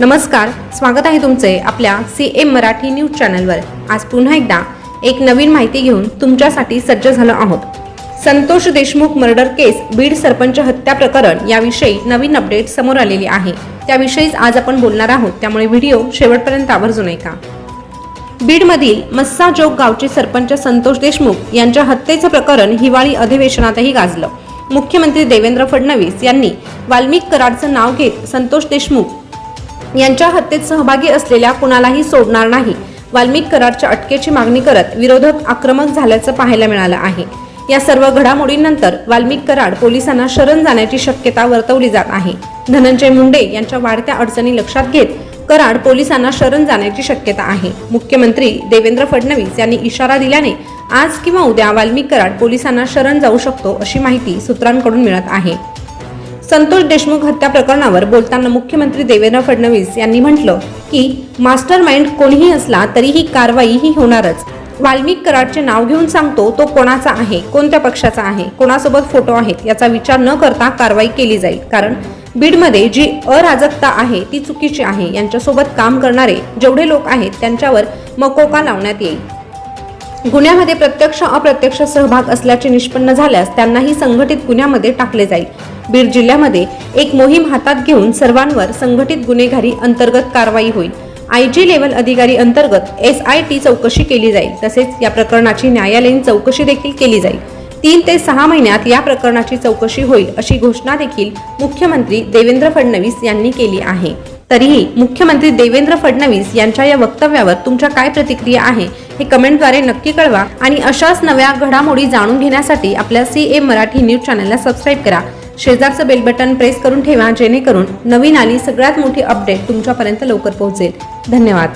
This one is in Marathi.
नमस्कार स्वागत आहे तुमचे आपल्या सी एम मराठी न्यूज चॅनलवर. आज पुन्हा एकदा एक नवीन माहिती घेऊन तुमच्यासाठी सज्ज झालो आहोत. संतोष देशमुख मर्डर केस बीड सरपंच हत्या प्रकरण याविषयी नवीन अपडेट समोर आलेली आहे. त्याविषयीच आज आपण बोलणार आहोत. त्यामुळे व्हिडिओ शेवटपर्यंत आवर्जून ऐका. बीडमधील मस्सा जोग गावचे सरपंच संतोष देशमुख यांच्या हत्येचं प्रकरण हिवाळी अधिवेशनातही गाजलं. मुख्यमंत्री देवेंद्र फडणवीस यांनी वाल्मिक कराडचं नाव घेत संतोष देशमुख यांच्या हत्येत सहभागी असलेल्या कुणालाही सोडणार नाही. वाल्मिक कराडच्या अटकेची मागणी करत विरोधक आक्रमक झाल्याचं पाहायला मिळालं आहे. या सर्व घडामोडींनंतर वाल्मिक कराड पोलिसांना शरण जाण्याची शक्यता वर्तवली जात आहे. धनंजय मुंडे यांच्या वाढत्या अडचणी लक्षात घेत कराड पोलिसांना शरण जाण्याची शक्यता आहे. मुख्यमंत्री देवेंद्र फडणवीस यांनी इशारा दिल्याने आज किंवा उद्या वाल्मिक कराड पोलिसांना शरण जाऊ शकतो अशी माहिती सूत्रांकडून मिळत आहे. संतोष देशमुख हत्या प्रकरणावर बोलताना मुख्यमंत्री देवेंद्र फडणवीस यांनी म्हटलं की मास्टर माइंड कोणीही असला तरीही कारवाई ही होणारच. वाल्मिक कराडचे नाव घेऊन सांगतो तो कोणाचा आहे कोणत्या पक्षाचा आहे कोणासोबत फोटो आहेत याचा विचार न करता कारवाई केली जाईल. कारण बीडमध्ये जी अराजकता आहे ती चुकीची आहे. यांच्यासोबत काम करणारे जेवढे लोक आहेत त्यांच्यावर मकोका लावण्यात येईल. गुन्ह्यामध्ये प्रत्यक्ष अप्रत्यक्ष सहभाग असल्याचे निष्पन्न झाल्यास त्यांनाही संघटित गुन्ह्यामध्ये टाकले जाईल. बीड जिल्ह्यामध्ये एक मोहीम हातात घेऊन सर्वांवर संघटित गुन्हेगारी अंतर्गत कारवाई होईल. आय जी लेवल अधिकारी अंतर्गत एस आय टी चौकशी केली जाईल तसेच या प्रकरणाची न्यायालयीन चौकशी देखील केली जाईल. तीन ते सहा महिन्यात या प्रकरणाची चौकशी होईल अशी घोषणा देखील मुख्यमंत्री देवेंद्र फडणवीस यांनी केली आहे. तरीही मुख्यमंत्री देवेंद्र फडणवीस यांच्या या वक्तव्यावर तुमच्या काय प्रतिक्रिया आहे हे कमेंटद्वारे नक्की कळवा आणि अशाच नव्या घडामोडी जाणून घेण्यासाठी आपल्या सी एम मराठी न्यूज चॅनलला सबस्क्राईब करा. शेजारचं बेल बटन प्रेस करून ठेवा जेणेकरून नवीन आली सगळ्यात मोठी अपडेट तुमच्यापर्यंत लवकर पोहोचेल. धन्यवाद.